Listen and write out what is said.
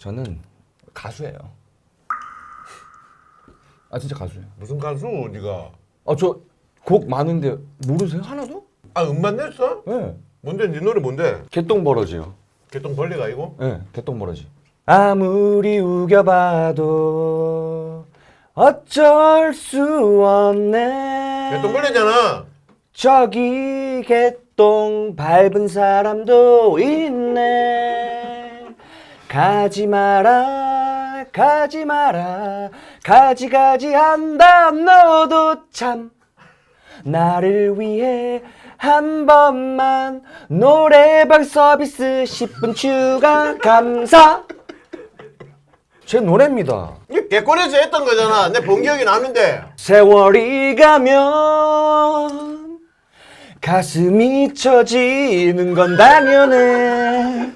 저는 가수예요. 아 진짜 가수예요. 무슨 가수 네가? 아 저 곡 많은데 모르세요 하나도? 아 음반 냈어? 네. 뭔데 네 노래 뭔데? 개똥 버러지요. 개똥 벌레가 아니고? 네, 개똥 버러지. 아무리 우겨봐도 어쩔 수 없네. 개똥 벌레잖아. 저기 개똥 밟은 사람도 있네. 가지 마라, 가지 마라, 가지 가지 한다 너도 참. 나를 위해 한 번만 노래방 서비스 10분 추가 감사. 제 노래입니다. 이게 개콘에서 했던 거잖아. 내 본 기억이 나는데. 세월이 가면 가슴이 처지는 건 당연해